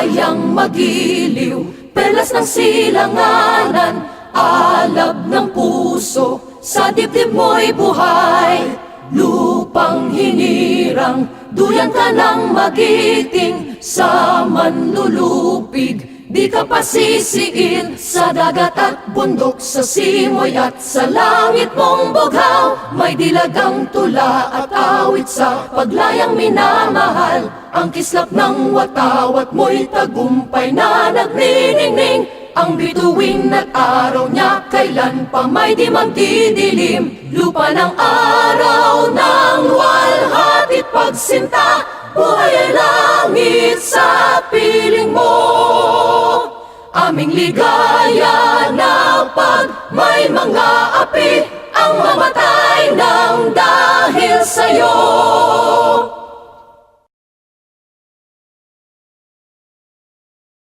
kayang magiliw Perlas ng silanganan Alab ng puso Sa dibdib mo'y buhay. Lupang hinirang Duyan ka ng magiting Sa manlulupig Di ka pasisiin sa dagat at bundok Sa simoy at sa langit mong bughaw. May dilagang tula at awit sa paglayang minamahal. Ang kislap ng watawat mo'y tagumpay na nagniningning. Ang bituin at araw niya kailan pa may di magdidilim. Lupa ng araw ng walhatit pagsinta. Buhay ay langit sa piling mo Aming ligaya na pag may mga api Ang mamatay ng dahil sa'yo